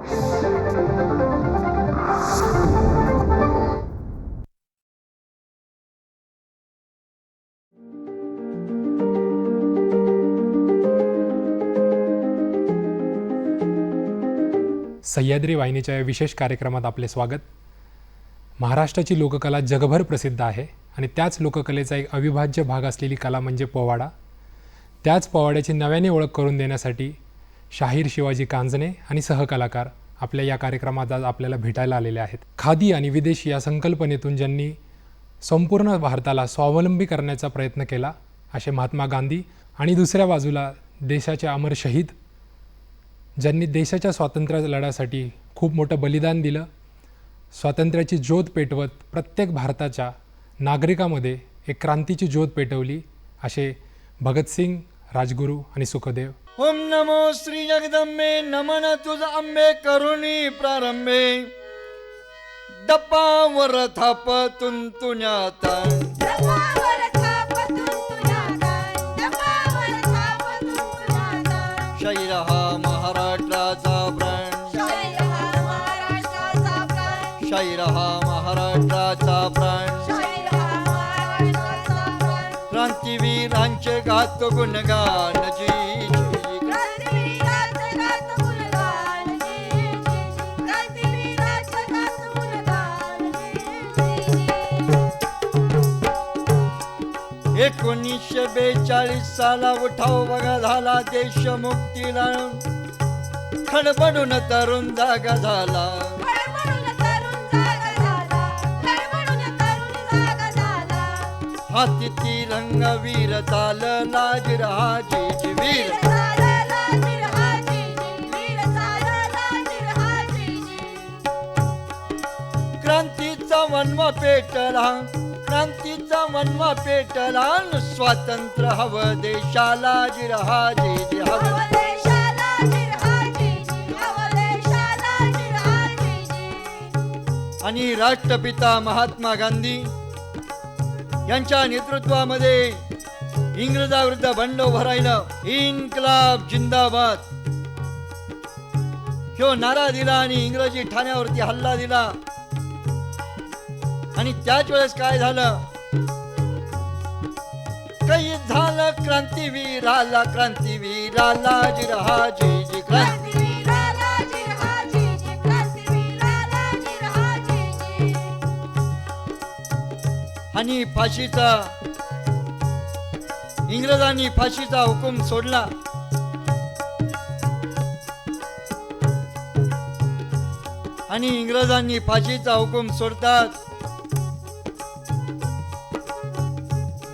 सह्याद्री वाहिनीच्या या विशेष कार्यक्रमात आपले स्वागत. महाराष्ट्राची लोककला जगभर प्रसिद्ध आहे आणि त्याच लोककलेचा एक अविभाज्य भाग असलेली कला म्हणजे पोवाडा. त्याच पोवाड्याची नव्याने ओळख करून देण्यासाठी शाहीर शिवाजी कांजणे आणि सहकलाकार आपल्या या कार्यक्रमात आज आपल्याला भेटायला आलेले आहेत. खादी आणि विदेशी या संकल्पनेतून ज्यांनी संपूर्ण भारताला स्वावलंबी करण्याचा प्रयत्न केला असे महात्मा गांधी आणि दुसऱ्या बाजूला देशाचे अमर शहीद ज्यांनी देशाच्या स्वातंत्र्य लढ्यासाठी खूप मोठं बलिदान दिलं स्वातंत्र्याची ज्योत पेटवत प्रत्येक भारताच्या नागरिकामध्ये एक क्रांतीची ज्योत पेटवली असे भगतसिंग राजगुरू आणि सुखदेव. ओम नमो श्री जगदंबे नमन तुझ आंबे करुणी प्रारंभे. दप्पावर थाप तुंतुण्यात. शैर हा महाराष्ट्राचा प्राण. शाहीर महाराष्ट्राचा प्राण, शैर हा महाराष्ट्राचा प्राण. क्रांतीवीरांचे गात गुणगान एकोणीसशे बेचाळीस साला उठाव बघा झाला जागा झाला. खडबडून तरुण जागा झाला. हाती तिरंग वीर चालला जिरहाजी जी वीर. क्रांतीचा वनवा पेटला. क्रांतीचा वनवा पेटला स्वातंत्र्य हवं देशाला जिरहाजी जी हवं. जिरहाजी. आणि राष्ट्रपिता महात्मा गांधी यांच्या नेतृत्वामध्ये इंग्रजाविरुद्ध बंड भरायला इन्कलाब जिंदाबाद. ह्यो नारा दिला आणि इंग्रजी ठाण्यावरती हल्ला दिला. आणि त्याच वेळेस काय झालं? काही झालं क्रांतीवीराला क्रांतीवीराला जिरहाजी जी क्रांती. आणि फाशीचा इंग्रजांनी फाशीचा हुकूम सोडला. आणि इंग्रजांनी फाशीचा हुकूम सोडतात.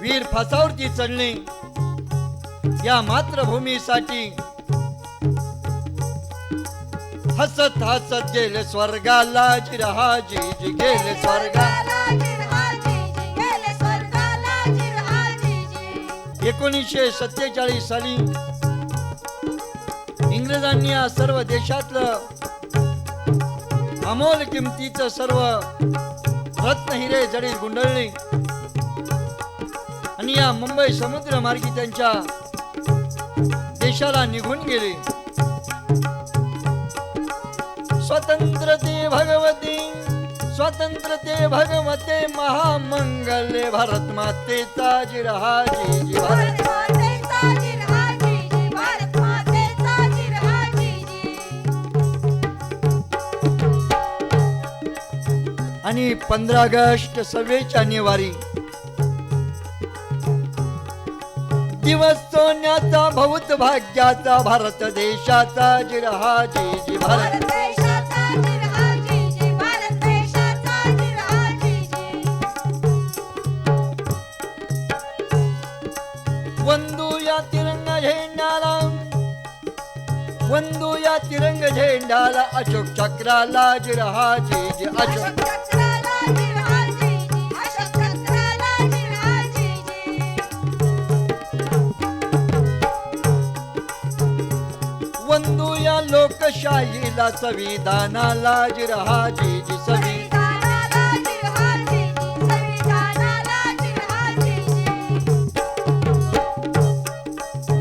वीर फासावरती चढणे या मातृभूमीसाठी हसत हसत गेले स्वर्गाला जिरहाजी जी गेले स्वर्गाला एकोणीसशे सत्तेचाळीस साली इंग्रजांनी या सर्व देशातलं अमोल किमतीचं सर्व रत्न हिरे जडी गुंडळली. आणि या मुंबई समुद्र मार्गी त्यांच्या देशाला निघून गेले स्वतंत्र ते भगवती स्वतंत्र ते भगवते महामंगले भारत मातेचा जिरहाजी जी भारत. आणि पंधरा ऑगस्ट सव्वीस जानेवारी दिवस सोन्याचा भौत भाग्याचा भारत देशाचा जिरहाजी जी जी, भारत जी. वंदू या तिरंग झेंड्याला वंदू या तिरंग झेंड्याला अशोक चक्राला जिरहाजी जी अशोक अशोक लोकशाहीला संविधानाला जिरहाजी जी संविधान.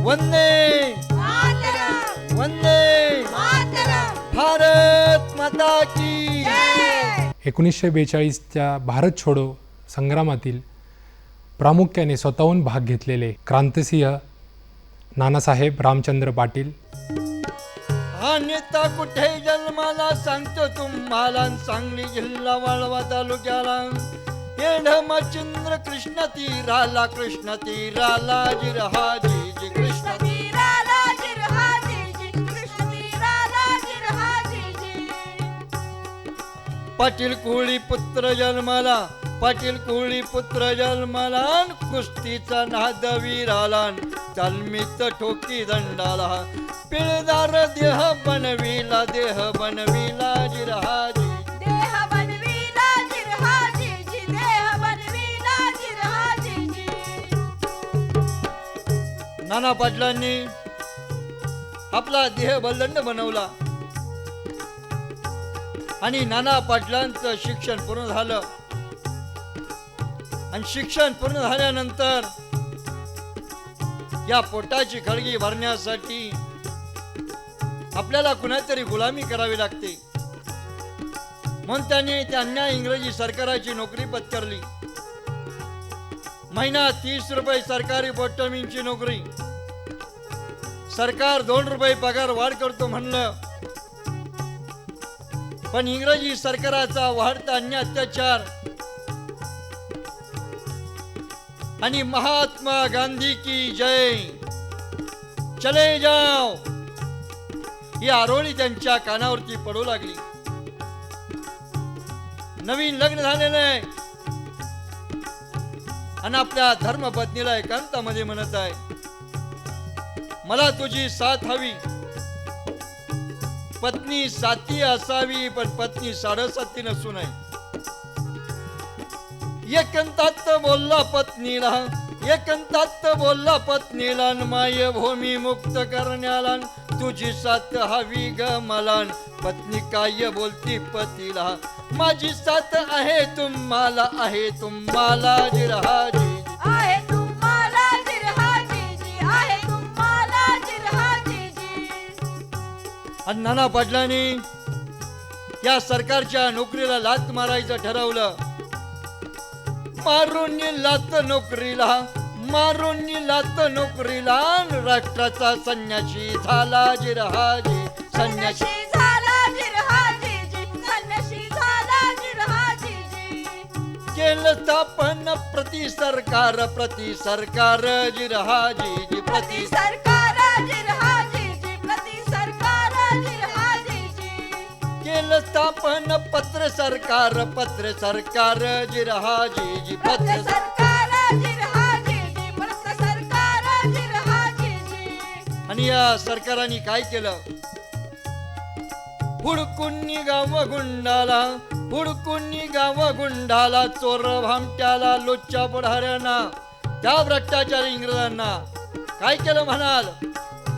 वंदे. मातरम, वंदे. मातरम. भारत माता की. जय. एकोणीसशे बेचाळीसच्या भारत छोडो संग्रामातील प्रामुख्याने स्वतःहून भाग घेतलेले क्रांतिसिंह नानासाहेब रामचंद्र पाटील हा नेता कुठे जन्माला सांगतो तुम्हाला? सांगली जिल्हा वाळवा तालुक्याला. मचिंद्र कृष्ण तीराला कृष्ण तीराला जिरहाजी जी कृष्ण पाटील कुळी पुत्र जन्माला पाटील कुळी पुत्र जन्माला कुस्तीचा नाद वीराला तालमीत ठोकी दंडाला. पिळदार देह बनविला देह बनविला जिरहाजी. देह बनविला जिरहाजी देह बनविला जिरहाजी नाना पाटलांनी आपला देह बलदंड बनवला. आणि नाना पाटलांचं शिक्षण पूर्ण झालं. आणि शिक्षण पूर्ण झाल्यानंतर या पोटाची खळगी भरण्यासाठी आपल्याला कुणातरी गुलामी करावी लागते. म्हणून त्यांनी त्यांना इंग्रजी सरकाराची नोकरी पत्करली. महिना तीस रुपये सरकारी बोटमींची नोकरी. सरकार दोन रुपये पगार वाढ करतो म्हणलं. पण इंग्रजी सरकाराचा वाढता अन्य अत्याचार. आणि महात्मा गांधी की जय. चले जाओ. ही आरोळी त्यांच्या कानावरती पडू लागली. नवीन लग्न झालेलं आहे आणि आपल्या धर्मपत्नीला एकांतामध्ये म्हणत आहे मला तुझी साथ हवी. पत्नी साती असावी पण पत्नी साडेसाती नसू नये. एकंतात बोलला पत्नीला एकंतात बोलला पत्नीला माय भूमी मुक्त करण्याला तुझी साथ हवी ग मला पत्नी काय बोलती पतीला माझी साथ आहे तुम्हाला आहे तुम्हाला जिरहाजी आहे तुम्हाला जिरहाजी आहे तुम्हाला जिरहाजी आणि नाना पाटलांनी या सरकारच्या नोकरीला लात मारायचं ठरवलं. मारून लात नोकरीला मारून लात नोकरीला. राष्ट्राचा संन्याशी झाला जिरहाजी संन्याशी. संन्याशी झाला जिरहाजी संन्याशी झाला जिरहाजी. केलं स्थापन प्रति सरकार प्रति सरकार जिरहाजी प्रति सरकार केलं स्थापन पत्र सरकार पत्र सरकार जिरहाजी जी प्रति पत्र सरकार जिरहाजी प्रति सरकार जिरहाजी आणि या सरकाराने काय केलं? हुडकून गाव गुंडाला हुडकून गाव गुंडाला चोर भामट्याला लोच्या पुढाऱ्यांना त्या भ्रष्टाचारी इंग्रजांना. काय केलं म्हणाल?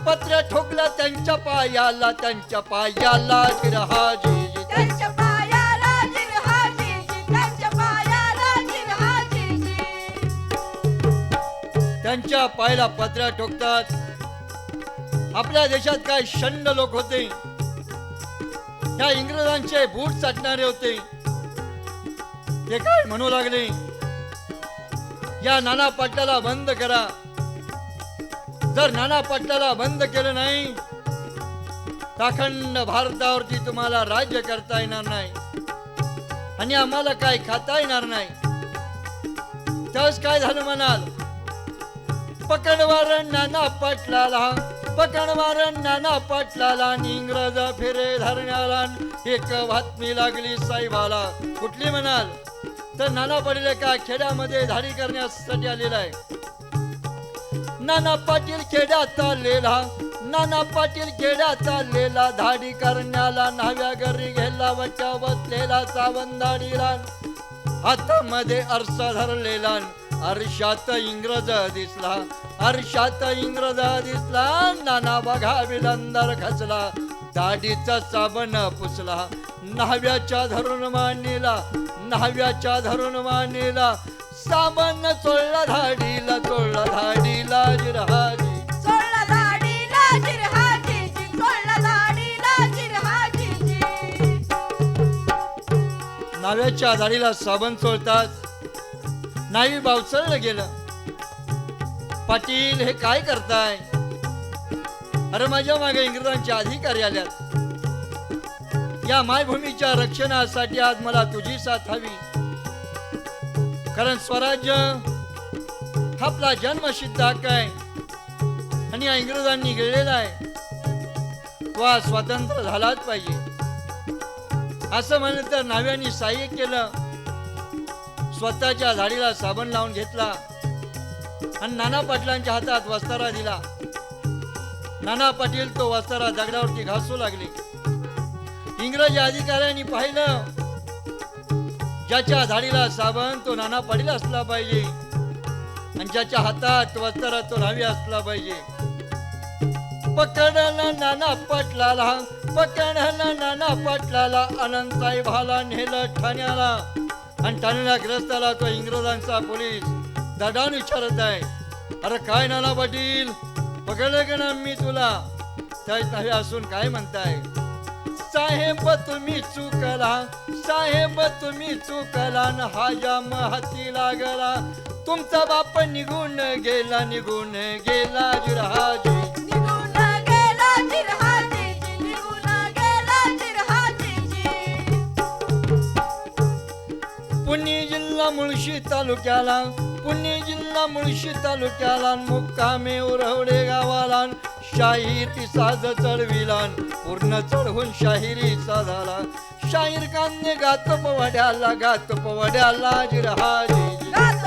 पत्र ठोकलं त्यांच्या पायाला त्यांच्या पायाला जिरहाजी त्यांच्या पायाला पत्र्या ठोकतात. आपल्या देशात काय शंड लोक होते? त्या इंग्रजांचे बूट चाटणारे होते. ते काय म्हणू लागले? या नाना पाटलाला बंद करा. जर नाना पाटलाला बंद केलं नाही अखंड भारतावरती तुम्हाला राज्य करता येणार नाही. आणि आम्हाला काय खाता येणार नाही. त्यावेळेस काय झालं म्हणाल? पकडवार नाना पाटलाला पकडवार नाना पाटलाला आणि इंग्रज फिरे धरण्याला एक बातमी लागली साहेबाला. कुठली म्हणाल? तर नाना पाटील का खेड्यामध्ये धाडी करण्यासाठी आलेला आहे. नाना पाटील खेड्यात आलेला नाना पाटील खेड्यात चाललेला धाडी करण्याला नव्या घरी गेला वच्या बसलेला सावंदाडीला हातामध्ये आरसा धरलेला आरशात इंग्रज दिसला आरशात इंग्रज दिसला नाना बघा विलंदर खचला दाढीचा साबण पुसला न्हाव्याच्या धरून मानेला न्हाव्याच्या धरून मानेला साबण चोळला धाडीला चोळला धाडीला जिरहा नाव्याच्या झाडीला साबण चोळतात. नावी बावचळलं गेलं. पाटील हे काय करताय? अरे माझ्या मागे इंग्रजांचे अधिकारी आल्यात. या मायभूमीच्या रक्षणासाठी आज मला तुझी साथ हवी. कारण स्वराज्य हा आपला जन्मसिद्ध हक्क आहे. आणि या इंग्रजांनी गिळलेला आहे. तो आज स्वतंत्र झालाच पाहिजे. असं म्हणलं तर नाव्यांनी सहाय्य केलं. स्वतःच्या झाडीला साबण लावून घेतला आणि नाना पाटलांच्या हातात वस्तारा दिला. नाना पाटील तो वस्तारा दगडावरती घासू लागले. इंग्रजी अधिकाऱ्यांनी पाहिलं ज्याच्या झाडीला साबण तो नाना पाटील असला पाहिजे आणि ज्याच्या हातात वस्तारा तो नावी असला पाहिजे. पकडला नाना पाटलाला पकडला नाना पटलाला आनंदसाई भाला नेलं ठाण्याला. आणि ठाण्याला ग्रस्ताला तो इंग्रजांचा पोलीस. दडान विचारत आहे अरे काय नाना पाटील पकडलं का ना मी तुला? त्याच नव्हे असून काय म्हणताय? साहेब तुम्ही चुकला साहेब तुम्ही चुकला न हा जाम हाती लागला. तुमचा बाप निघून गेला निघून गेला जिरहाजी पुणे जिल्हा मुळशी तालुक्याला पुणे जिल्हा मुळशी तालुक्याला मुक्कामे उरवडे गावाला शाहिरी साज चढविलान पूर्ण चढवून शाहिरी साधाला शाहीर कान्य गात पवड्याला गात पवड्याला जिरहाजी. गात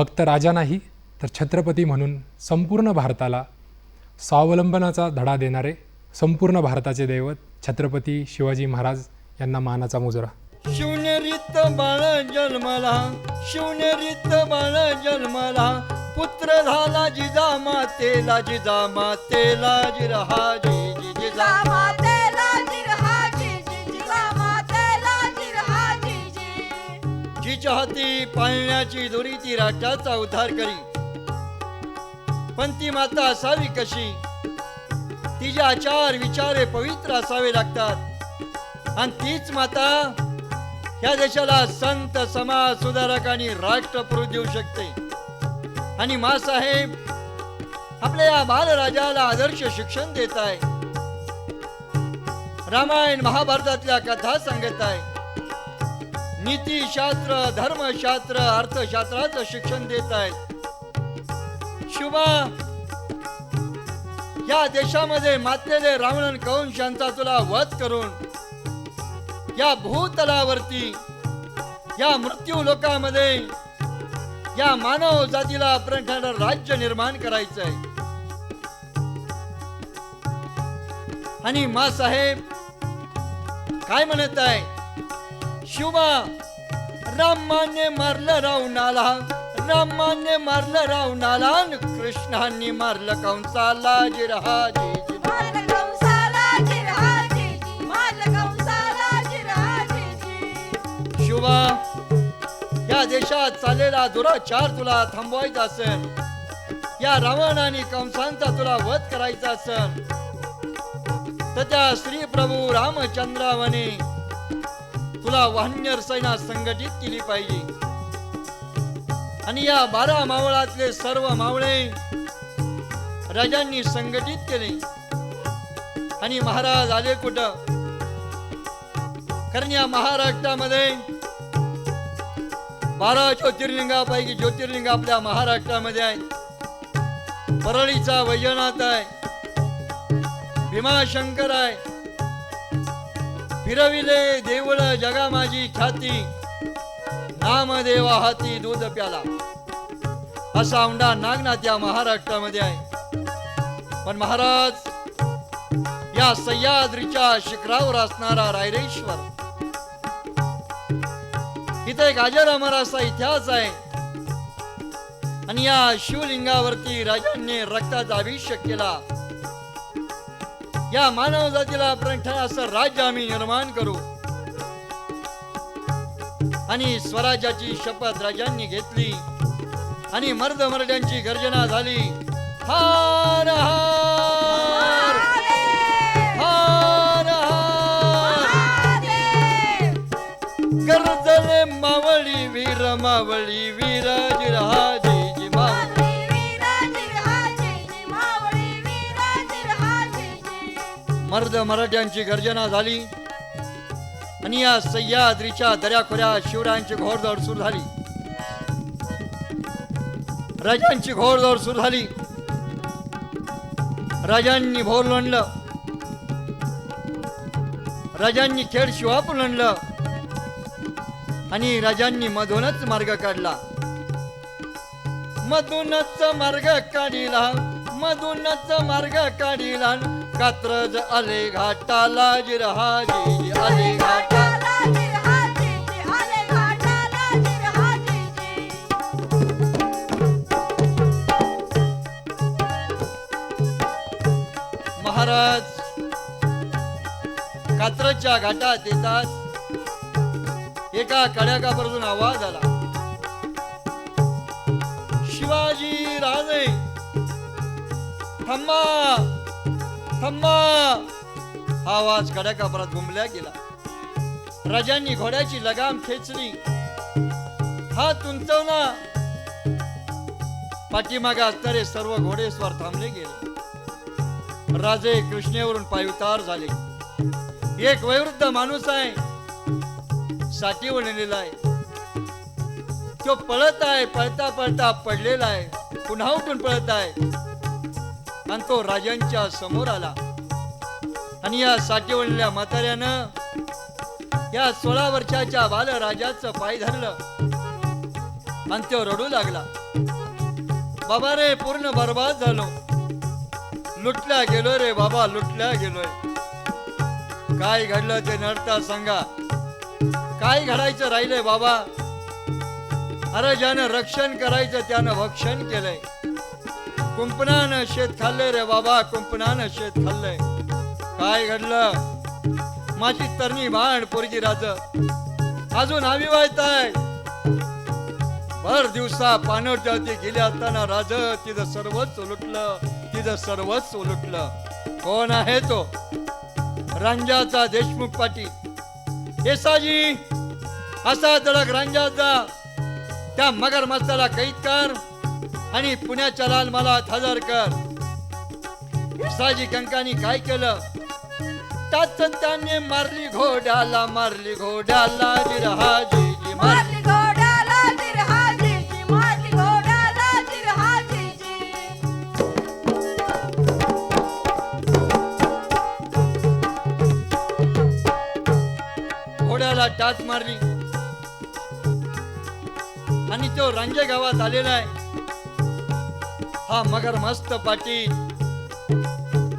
फक्त राजा नाही तर छत्रपती म्हणून संपूर्ण भारताला स्वावलंबनाचा धडा देणारे संपूर्ण भारताचे दैवत छत्रपती शिवाजी महाराज यांना मानाचा मुजरा. शिवनेरीत बाळ जन्मला शिवनेरीत बाळ जन्मला पुत्र झाला जिजा मातेला जिजा मातेला जिरहा जिजा माते जिच्या हाती पाळण्याची दोरी ती राजाचा उद्धार करी. पण ती माता असावी कशी? तिचे आचार विचारे पवित्र असावे लागतात. आणि तीच माता या देशाला संत समाज सुधारक आणि राष्ट्रपुरुष देऊ शकते. आणि मासाहेब आपल्या या बालराजाला आदर्श शिक्षण देत आहे. रामायण महाभारतातल्या कथा सांगत आहे. नीतीशास्त्र धर्मशास्त्र अर्थशास्त्राचं शिक्षण देत आहेत. शिवा या देशामध्ये मातलेले रावण कंशांचा तुला वध करून या भूतलावरती या मृत्यू लोकामध्ये या मानव जातीला अपरण राज्य निर्माण करायचं आहे. आणि मा साहेब काय म्हणत आहे? शिवबा रामाने मारलं रावणाला रामाने मारलं रावणाला कृष्णाने मारलं कंसाला जिरहाजी. शिवा या देशात चाललेला दुराचार तुला थांबवायचा असेल या रावण आणि कंसांचा तुला वध करायचा असेल तर त्या श्री प्रभू रामचंद्रावने तुला वाहन्य सेना संघटित केली पाहिजे. आणि या बारा मावळातले सर्व मावळे राजांनी संघटित केले. आणि महाराज आले कुठं? कारण या महाराष्ट्रामध्ये. बारा ज्योतिर्लिंगापैकी ज्योतिर्लिंग आपल्या महाराष्ट्रामध्ये आहेत परळीचा वैजनाथ आहे. भीमाशंकर आहे. फिरविले देवळ जगा माझी ख्याती नामदेवा हाती दूध प्याला. असा औंढा नागनाथ या महाराष्ट्रामध्ये आहे. पण महाराज या सह्याद्रीच्या शिखरावर असणारा रायरेश्वर. इथे एक अजर अमर असा इतिहास आहे. आणि या शिवलिंगावरती राजांनी रक्ताचा अभिषेक केला. या मानव जातीला प्रंठा असं राज्य आम्ही निर्माण करू. आणि स्वराज्याची शपथ राजांनी घेतली. आणि मर्द मर्द्यांची गर्जना झाली. हार हार मराठ्यांची गर्जना झाली आणि या सह्याद्रीच्या दऱ्याखोऱ्या शिवरायांची घोडदौड सुरू झाली. राजांची घोडदौड सुरू झाली. राजांनी भोर लढलं राजांनी खेळ शिवापूर लढलं आणि राजांनी मधूनच मार्ग काढला. मधूनच मार्ग काढिला मधूनच मार्ग काढिला. कात्रज आले घाटाला जिरहाजी आले घाटा महाराज कात्रजच्या घाटात येतात. एका कड्याकापासून आवाज आला. शिवाजी राजे थांबा. थम्मा! हा आवाज कड्याकापरात घुमल्या गेला. राजांनी घोड्याची लगाम खेचली. हात उंचवला पाठीमागे असणारे सर्व घोडेस्वार थांबले गेले. राजे कृष्णेवरून पायउतार झाले. एक वैवृद्ध माणूस आहे. साठी वळलेला आहे. तो पळत आहे पळता पळता पडलेला आहे. पुन्हा उठून पळत आहे. आणि तो राजांच्या समोर आला. आणि या साठी म्हाताऱ्यानं या सोळा वर्षाच्या बाल राजाचं पाय धरलं. आणि तो रडू लागला. बाबा रे पूर्ण बर्बाद झालो. लुटल्या गेलो रे बाबा लुटल्या गेलोय. काय घडलं ते नडता सांगा. काय घडायचं राहिलंय बाबा? अरे ज्यानं रक्षण करायचं त्यानं भक्षण केलंय. कुंपणानं शेत खाल्लंय रे बाबा कुंपणानं शेत खाल्लंय. काय घडलं? माझी तरणी भांड पोरगी राज. अजून अविवाहित आहे. भर दिवसा पानवट्यावरती गेले असताना राज तिथं सर्वच उलटलं तिथं सर्वच उलटलं. कोण आहे तो? रांजाचा देशमुख पाटील. येसाजी असा दडक रांजाचा. त्या मगर मस्ताला कैद कर. आणि पुण्याच्या लाल मला हजर कर. येसाजी कंकानी काय केलं? त्याच त्याने मारली घोड्याला मारली घोड्याला जिरहाजी जी मारली घोड्याला टाच मारली. आणि तो रांजे गावात आलेला आहे. हा मगर मस्त पाटील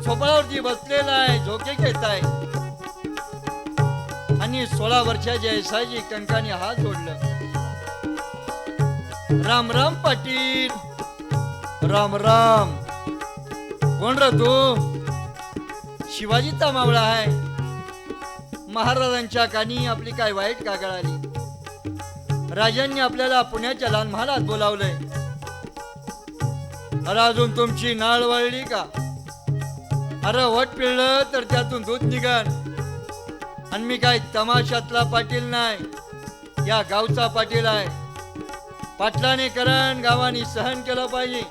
झोपळावरती बसलेला आहे झोके घेत आहे. आणि सोळा वर्षाच्या ऐसाजी कंकाने हात जोडलं. राम राम पाटील. राम राम. कोण र तू? शिवाजीचा मावळा आहे. महाराजांच्या कानी आपली काय वाईट का आली राजांनी आपल्याला पुण्याच्या लहान महालात बोलावलंय. अरे अजून तुमची नाळ वळली का? अरे वट पिळलं तर त्यातून दूध निघाल आणि मी काय तमाशातला पाटील नाही या गावचा पाटील आहे. पाटलाने करण गावानी सहन केलं पाहिजे.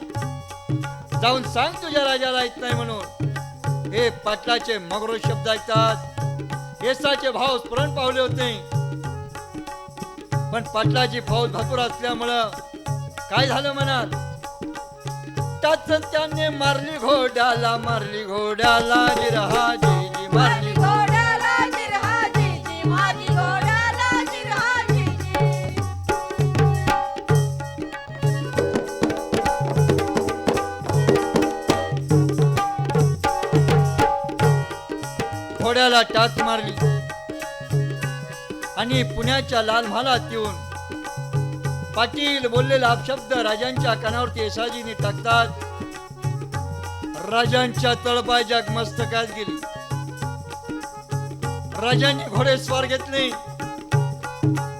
जाऊन सांग तुझ्या राजाला येत नाही म्हणून. हे पाटलाचे मगरो शब्द ऐकतात. येसाचे भाव स्मरण पावले होते. पण पाटलाची फौज भरपूर असल्यामुळं काय झालं म्हणाल त्याच त्याने मारली घोड्याला मारली घोड्याला जिरहाजीची मारली घोड्याला मारली घोड्याला टाच मारली. आणि पुण्याच्या लाल महालात येऊन पाटील बोललेला अपशब्द राजांच्या कानावरती येसाजीने टाकतात. राजांच्या तळपायच्या मस्तकात गेली. राजांनी घोडे स्वार घेतले.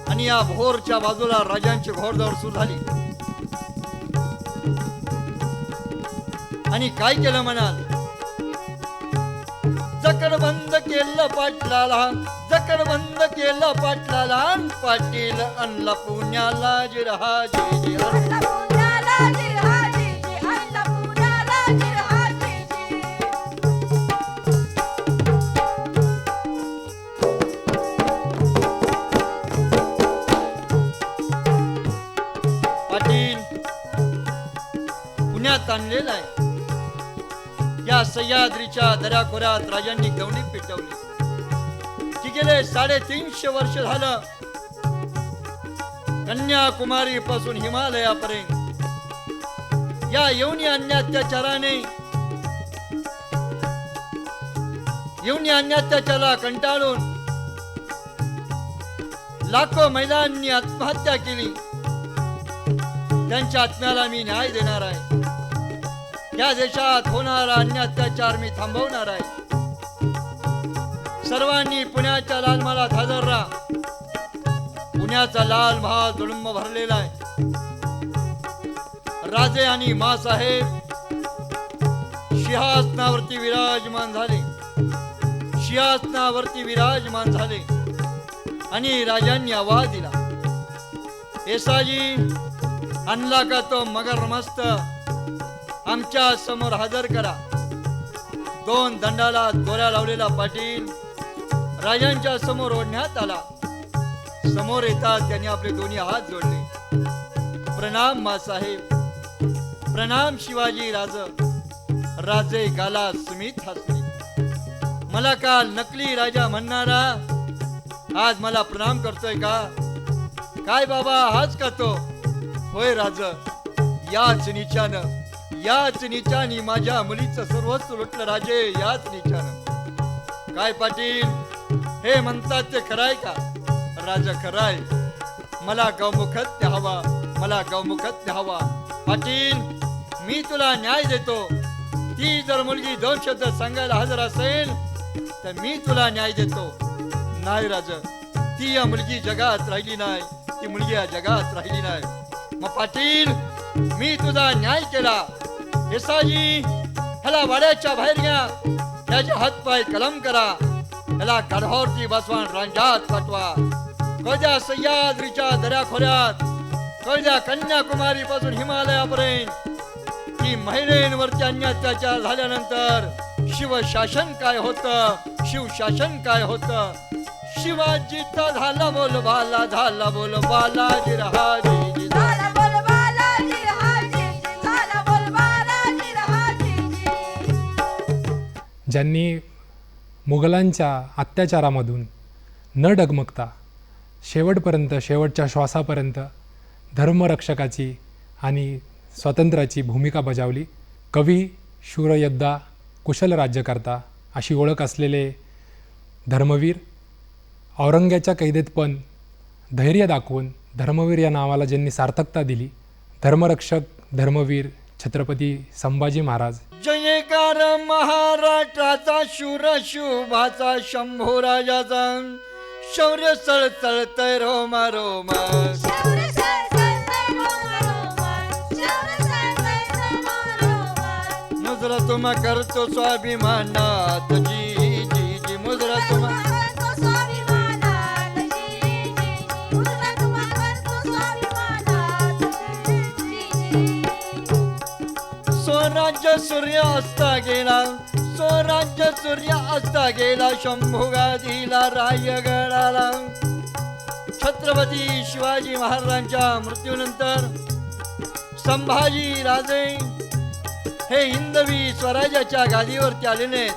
आणि या भोरच्या बाजूला राजांची घोडदौड सुरू झाली. आणि काय केलं म्हणाल? जकड बंद केलं पाटलाला. जकड बंद केलं पाटलाला पाटील आणला पुण्याला जिरहाजी. पाटील पुण्यात आणलेला आहे. या सह्याद्रीच्या दऱ्याखोऱ्यात राजांनी गवणी पेटवली. गेले साडेतीनशे वर्ष झालं. कन्याकुमारी पासून हिमालयापर्यंत. या यवनी अन्य अत्याचाराने यवनी अन्य अत्याचाराला कंटाळून लाखो महिलांनी आत्महत्या केली. त्यांच्या आत्म्याला मी न्याय देणार आहे. या देशात होणारा अन्य अत्याचार मी थांबवणार आहे. सर्वांनी पुण्याच्या लाल महालात हजर राहा पुण्याचा लाल महाल तुडुंब भरलेला आहे. राजे आणि मासाहेब सिंहासनावरती विराजमान झाले. सिंहासनावरती विराजमान झाले आणि राजांनी आवाज दिला. येसाजी आणला का तो मगर मस्त? आमच्यासमोर हजर करा. दोन दंडाला दोऱ्या लावलेला पाटील राजांच्या समोर ओढण्यात आला. समोर येतात त्यांनी आपले दोन्ही हात जोडले. प्रणाम मासाहेब प्रणाम शिवाजी राज. राजे गाला सुमित हसले. मला काल नकली राजा म्हणणारा आज मला प्रणाम करतोय का? काय बाबा हाच का तो? होय राज याच निचानं याच निचानी माझ्या मुलीचं सर्वस्व लुटलं राजे याच निचानं. काय पाटील? हे म्हणतात ते खराय का? राजा खराय. मला गौमुखत्य हवा मला गौमुखत्य हवा. पाटील मी तुला न्याय देतो. ती जर मुलगी दोन शब्द सांगायला हजर असेल तर मी तुला न्याय देतो. नाही राज ती या मुलगी जगात राहिली नाही ती मुलगी या जगात राहिली नाही. मग पाटील मी तुझा न्याय केला. येसाजी ह्याला वाड्याच्या बाहेर घ्या. त्याचे हातपाय कलम करा. ह्याला गाढवावरती बसवान रांजात पाठवा. कळद्या सह्याद्रीच्या दऱ्याखोऱ्यात कळद्या कन्याकुमारी पासून हिमालयापर्यंत. की महिलेंवरती अन्य अत्याचार झाल्यानंतर शिवशासन काय होत? शिवशासन काय होत? शिवाजीचा झाला बोल बाला झाला बोल बाला जिरहाजी झाला बोल बाला जिरहाजीजी, झाला बोल बाला जिरहाजीजी. ज्यांनी मुघलांच्या अत्याचारामधून न डगमगता शेवटपर्यंत शेवटच्या श्वासापर्यंत धर्मरक्षकाची आणि स्वातंत्र्याची भूमिका बजावली. कवी शूरयोद्धा कुशल राज्यकर्ता अशी ओळख असलेले धर्मवीर औरंग्याच्या कैदेत पण धैर्य दाखवून धर्मवीर या नावाला ज्यांनी सार्थकता दिली धर्मरक्षक धर्मवीर छत्रपती संभाजी महाराज. जयकार महाराष्ट्राचा शूर शुभाचा शंभू राजाचा. शौर्य सळसळतय रोमा रोमा. शौर्य सळसळतंय रोमारोमान, शौर्य सळसळतंय रोमारोमान. मुद्रा तुम्हा करतो स्वाभिमानात. जी जी जी मुद्रा तुम्हा स्वराज्य सूर्य असता गेला स्वराज्य सूर्य असता गेला शंभुगा दिला रायगडाला छत्रपती शिवाजी महाराजांच्या मृत्यूनंतर संभाजी राजे हे हिंदवी स्वराज्याच्या गादीवरती आलेले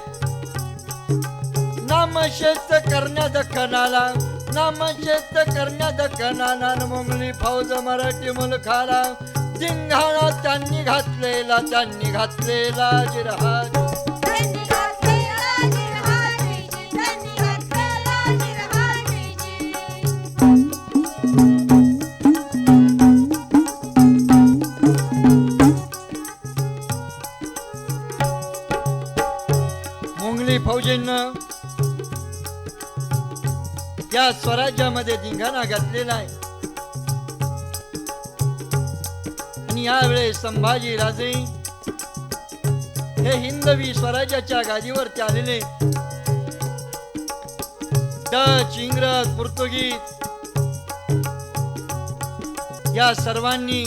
नामशेष करण्या दखनाला नामशेष करण्या दखनाला मुंगली फौज मराठी मुलखाला जिंघाणा त्यांनी घातलेला त्यांनी घातलेला जिरहाट मुंगली स्वराज्यामध्ये धिंगाणा घातलेला आहे. आणि यावेळेस संभाजी राजे हे हिंदवी स्वराज्याच्या गादीवरती आलेले. डच इंग्रज पोर्तुगीज या सर्वांनी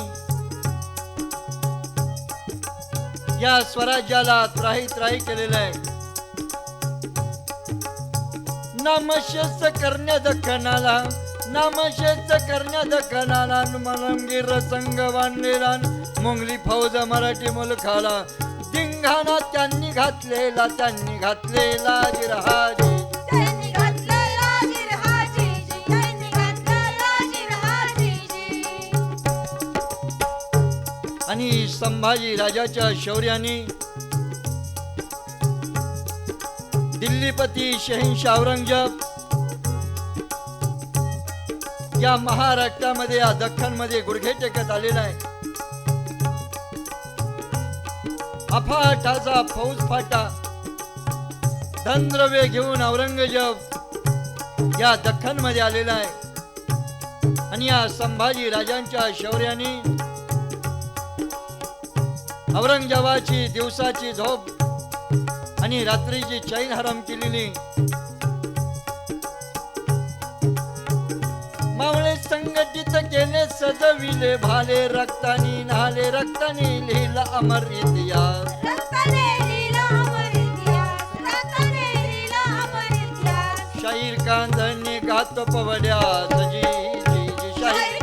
या स्वराज्याला त्राही त्राही केलेलं आहे. नामशेष करण्या दखनाला नामशेष करण्या दखनाला मलमगीर संघ बांधलेला मुंगली फौज मराठी मुलखाला धिंगाणा त्यांनी घातलेला त्यांनी घातलेला जिरहाजीजी. आणि संभाजी राजाच्या शौर्याने दिल्लीपती शहिंशाह औरंगजेब या महाराष्ट्रामध्ये या दख्खनमध्ये गुडघे टेकत आलेला आहे. अफाटाचा फौज फाटा. धनद्रव्य घेऊन औरंगजेब या दख्खनमध्ये आलेला आहे. आणि या संभाजी राजांच्या शौर्याने औरंगजेबाची दिवसाची झोप आणि रात्रीची चैन हरम केलेली मावळे संघटित केले सजविले भाले रक्तानी नाले रक्तानी लिहिला अमर इतिहास. शाहीर कांदणे गात पवड्यास जी जी जी शाहीर